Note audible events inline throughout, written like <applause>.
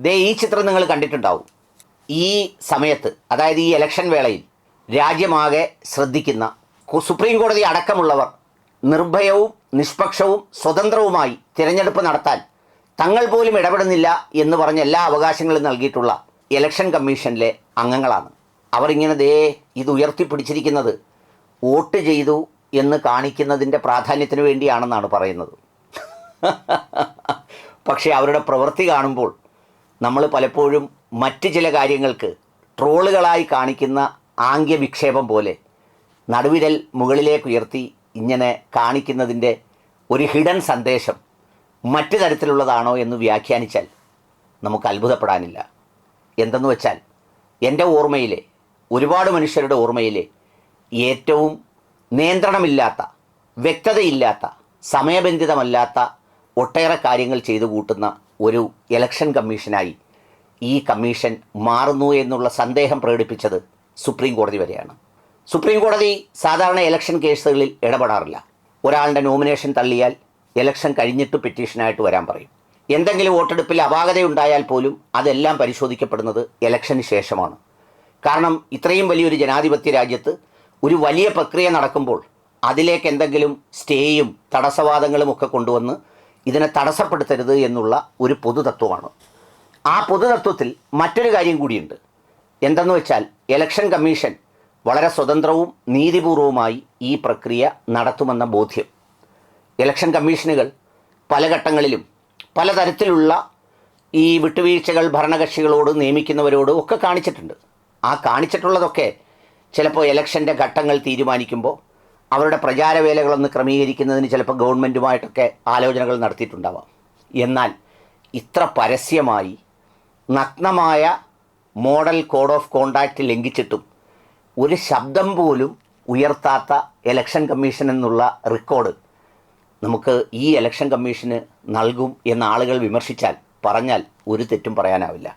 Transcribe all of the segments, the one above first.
ദേ ഈ ചിത്രം നിങ്ങൾ കണ്ടിട്ടുണ്ടാവും. ഈ സമയത്ത് അതായത് ഈ ഇലക്ഷൻ വേളയിൽ രാജ്യമാകെ ശ്രദ്ധിക്കുന്ന സുപ്രീം കോടതി അടക്കമുള്ളവർ നിർഭയവും നിഷ്പക്ഷവും സ്വതന്ത്രവുമായി തിരഞ്ഞെടുപ്പ് നടത്താൻ തങ്ങൾ പോലും ഇടപെടുന്നില്ല എന്ന് പറഞ്ഞ എല്ലാ അവകാശങ്ങളും നൽകിയിട്ടുള്ള ഇലക്ഷൻ കമ്മീഷനിലെ അംഗങ്ങളാണ്. അവർ ഇങ്ങനെ ദേ ഇത് ഉയർത്തിപ്പിടിച്ചിരിക്കുന്നത് വോട്ട് ചെയ്തു എന്ന് കാണിക്കുന്നതിന്റെ പ്രാധാന്യത്തിന് വേണ്ടിയാണെന്നാണ് പറയുന്നത്. <laughs> പക്ഷേ അവരുടെ പ്രവൃത്തി കാണുമ്പോൾ നമ്മൾ പലപ്പോഴും മറ്റ് ചില കാര്യങ്ങൾക്ക് ട്രോളുകളായി കാണിക്കുന്ന ആംഗ്യ വിക്ഷേപം പോലെ നടുവിരൽ മുകളിലേക്ക് ഉയർത്തി ഇങ്ങനെ കാണിക്കുന്നതിന്റെ ഒരു ഹിഡൻ സന്ദേശം മറ്റു തരത്തിലുള്ളതാണോ എന്ന് വ്യാഖ്യാനിച്ചാൽ നമുക്ക് അത്ഭുതപ്പെടാനില്ല. എന്തെന്ന് വെച്ചാൽ എന്റെ ഓർമ്മയിലെ ഒരുപാട് മനുഷ്യരുടെ ഓർമ്മയിലെ ഏറ്റവും നിയന്ത്രണമില്ലാത്ത വ്യക്തതയില്ലാത്ത സമയബന്ധിതമല്ലാത്ത ഒട്ടേറെ കാര്യങ്ങൾ ചെയ്തു കൂട്ടുന്ന ഒരു ഇലക്ഷൻ കമ്മീഷനായി ഈ കമ്മീഷൻ മാറുന്നു എന്നുള്ള സന്ദേഹം പ്രകടിപ്പിച്ചത് സുപ്രീം കോടതി വരെയാണ്. സുപ്രീം കോടതി സാധാരണ ഇലക്ഷൻ കേസുകളിൽ ഇടപെടാറില്ല. ഒരാളുടെ നോമിനേഷൻ തള്ളിയാൽ ഇലക്ഷൻ കഴിഞ്ഞിട്ട് പെറ്റീഷനായിട്ട് വരാൻ പറയും. എന്തെങ്കിലും വോട്ടെടുപ്പിൽ അപാകതയുണ്ടായാൽ പോലും അതെല്ലാം പരിശോധിക്കപ്പെടുന്നത് ഇലക്ഷന് ശേഷമാണ്. കാരണം ഇത്രയും വലിയൊരു ജനാധിപത്യ രാജ്യത്ത് ഒരു വലിയ പ്രക്രിയ നടക്കുമ്പോൾ അതിലേക്ക് എന്തെങ്കിലും സ്റ്റേയും തടസ്സവാദങ്ങളും ഒക്കെ കൊണ്ടുവന്ന് ഇതിനെ തടസ്സപ്പെടുത്തരുത് എന്നുള്ള ഒരു പൊതുതത്വമാണ്. ആ പൊതുതത്വത്തിൽ മറ്റൊരു കാര്യം കൂടിയുണ്ട്. എന്തെന്ന് വെച്ചാൽ ഇലക്ഷൻ കമ്മീഷൻ വളരെ സ്വതന്ത്രവും നീതിപൂർവവുമായി ഈ പ്രക്രിയ നടത്തുമെന്ന ബോധ്യം. ഇലക്ഷൻ കമ്മീഷനുകൾ പല ഘട്ടങ്ങളിലും പലതരത്തിലുള്ള ഈ വിട്ടുവീഴ്ചകൾ ഭരണകക്ഷികളോട് നിയമിക്കുന്നവരോട് ഒക്കെ കാണിച്ചിട്ടുണ്ട്. ആ കാണിച്ചിട്ടുള്ളതൊക്കെ ചിലപ്പോൾ ഇലക്ഷന്റെ ഘട്ടങ്ങൾ തീരുമാനിക്കുമ്പോൾ അവരുടെ പ്രചാരവേലകളൊന്ന് ക്രമീകരിക്കുന്നതിന് ചിലപ്പോൾ ഗവൺമെന്റുമായിട്ടൊക്കെ ആലോചനകൾ നടത്തിയിട്ടുണ്ടാവാം. എന്നാൽ ഇത്ര പരസ്യമായി നഗ്നമായ മോഡൽ കോഡ് ഓഫ് കോണ്ടാക്റ്റ് ലംഘിച്ചിട്ടും ഒരു ശബ്ദം പോലും ഉയർത്താത്ത ഇലക്ഷൻ കമ്മീഷൻ എന്നുള്ള റെക്കോർഡ് നമുക്ക് ഈ ഇലക്ഷൻ കമ്മീഷന് നൽകും എന്ന ആളുകൾ വിമർശിച്ചാൽ പറഞ്ഞാൽ ഒരു തെറ്റും പറയാനാവില്ല.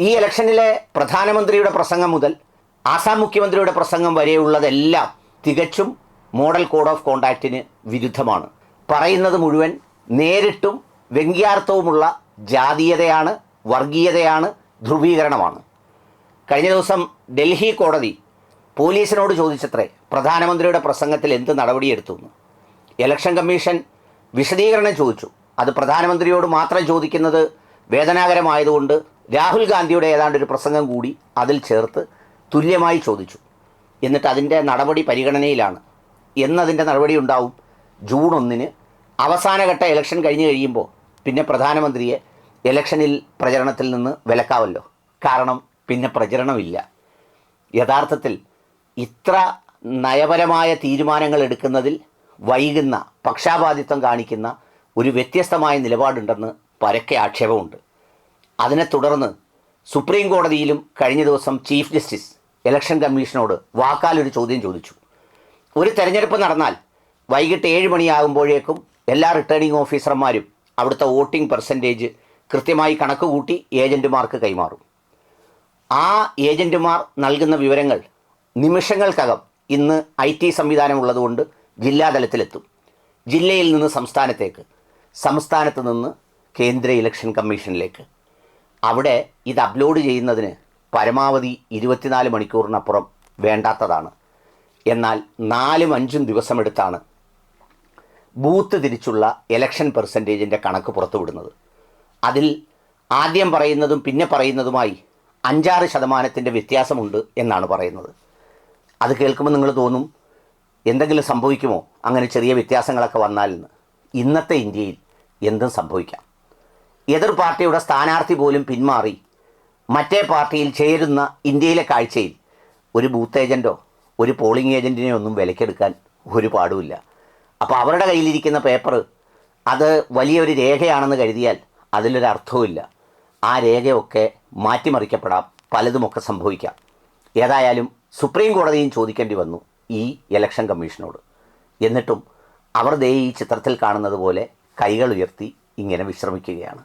ഈ ഇലക്ഷനിലെ പ്രധാനമന്ത്രിയുടെ പ്രസംഗം മുതൽ ആസാം മുഖ്യമന്ത്രിയുടെ പ്രസംഗം വരെയുള്ളതെല്ലാം തികച്ചും മോഡൽ കോഡ് ഓഫ് കോണ്ടാക്റ്റിന് വിരുദ്ധമാണ്. പറയുന്നത് മുഴുവൻ നേരിട്ടും വ്യംഗ്യാർത്ഥവുമുള്ള ജാതീയതയാണ് വർഗീയതയാണ് ധ്രുവീകരണമാണ്. കഴിഞ്ഞ ദിവസം ഡൽഹി കോടതി പോലീസിനോട് ചോദിച്ചത്രേ പ്രധാനമന്ത്രിയുടെ പ്രസംഗത്തിൽ എന്ത് നടപടിയെടുത്തു എന്ന് ഇലക്ഷൻ കമ്മീഷൻ വിശദീകരണം ചോദിച്ചു. അത് പ്രധാനമന്ത്രിയോട് മാത്രം ചോദിക്കുന്നത് വേദനാകരമായതുകൊണ്ട് രാഹുൽ ഗാന്ധിയുടെ ഏതാണ്ട് ഒരു പ്രസംഗം കൂടി അതിൽ ചേർത്ത് തുല്യമായി ചോദിച്ചു. എന്നിട്ട് അതിന്റെ നടപടി പരിഗണനയിലാണ് എന്നതിന്റെ നടപടി ഉണ്ടാവും ജൂൺ ഒന്നിന്. അവസാനഘട്ട ഇലക്ഷൻ കഴിഞ്ഞു കഴിയുമ്പോൾ പിന്നെ പ്രധാനമന്ത്രിയെ ഇലക്ഷനിൽ പ്രചരണത്തിൽ നിന്ന് വിലക്കാവല്ലോ. കാരണം പിന്നെ പ്രചരണമില്ല. യഥാർത്ഥത്തിൽ ഇത്ര നയപരമായ തീരുമാനങ്ങൾ എടുക്കുന്നതിൽ വൈകുന്ന പക്ഷാപാതിത്വം കാണിക്കുന്ന ഒരു വ്യത്യസ്തമായ നിലപാടുണ്ടെന്ന് പരക്കെ ആക്ഷേപമുണ്ട്. അതിനെ തുടർന്ന് സുപ്രീം കോടതിയിലും കഴിഞ്ഞ ദിവസം ചീഫ് ജസ്റ്റിസ് ഇലക്ഷൻ കമ്മീഷനോട് വാക്കാലൊരു ചോദ്യം ചോദിച്ചു. ഒരു തെരഞ്ഞെടുപ്പ് നടന്നാൽ വൈകിട്ട് ഏഴ് മണിയാകുമ്പോഴേക്കും എല്ലാ റിട്ടേണിംഗ് ഓഫീസർമാരും അവിടുത്തെ വോട്ടിംഗ് പെർസെന്റേജ് കൃത്യമായി കണക്ക് കൂട്ടി ഏജന്റുമാർക്ക് കൈമാറും. ആ ഏജന്റുമാർ നൽകുന്ന വിവരങ്ങൾ നിമിഷങ്ങൾക്കകം ഇന്ന് ഐ ടി സംവിധാനമുള്ളതുകൊണ്ട് ജില്ലാതലത്തിലെത്തും. ജില്ലയിൽ നിന്ന് സംസ്ഥാനത്തേക്ക് സംസ്ഥാനത്ത് നിന്ന് കേന്ദ്ര ഇലക്ഷൻ കമ്മീഷനിലേക്ക്. അവിടെ ഇത് അപ്ലോഡ് ചെയ്യുന്നതിന് പരമാവധി ഇരുപത്തിനാല് മണിക്കൂറിനപ്പുറം വേണ്ടാത്തതാണ്. എന്നാൽ നാലും അഞ്ചും ദിവസമെടുത്താണ് ബൂത്ത് തിരിച്ചുള്ള ഇലക്ഷൻ പെർസെന്റേജിന്റെ കണക്ക് പുറത്തുവിടുന്നത്. അതിൽ ആദ്യം പറയുന്നതും പിന്നെ പറയുന്നതുമായി അഞ്ചാറ് ശതമാനത്തിന്റെ വ്യത്യാസമുണ്ട് എന്നാണ് പറയുന്നത്. അത് കേൾക്കുമ്പോൾ നിങ്ങൾ തോന്നും എന്തെങ്കിലും സംഭവിക്കുമോ? അങ്ങനെ ചെറിയ വ്യത്യാസങ്ങളൊക്കെ വന്നാൽ ഇന്നത്തെ ഇന്ത്യയിൽ എന്തും സംഭവിക്കാം. എതിർ പാർട്ടിയുടെ സ്ഥാനാർത്ഥി പോലും പിന്മാറി മറ്റേ പാർട്ടിയിൽ ചേരുന്ന ഇന്ത്യയിലെ കാഴ്ചയിൽ ഒരു ബൂത്ത് ഏജന്റോ ഒരു പോളിംഗ് ഏജന്റിനെ ഒന്നും വിലക്കെടുക്കാൻ ഒരു പാടുമില്ല. അപ്പോൾ അവരുടെ കയ്യിലിരിക്കുന്ന പേപ്പർ അത് വലിയൊരു രേഖയാണെന്ന് കരുതിയാൽ അതിലൊരു അർത്ഥവുമില്ല. ആ രേഖയൊക്കെ മാറ്റിമറിക്കപ്പെടാം പലതുമൊക്കെ സംഭവിക്കാം. ഏതായാലും സുപ്രീം കോടതിയും ചോദിക്കേണ്ടി വന്നു ഈ ഇലക്ഷൻ കമ്മീഷനോട് എന്നിട്ടും അവർ ദേ ഈ ചിത്രത്തിൽ കാണുന്നത് പോലെ കൈകൾ ഉയർത്തി ഇങ്ങനെ വിശ്രമിക്കുകയാണ്.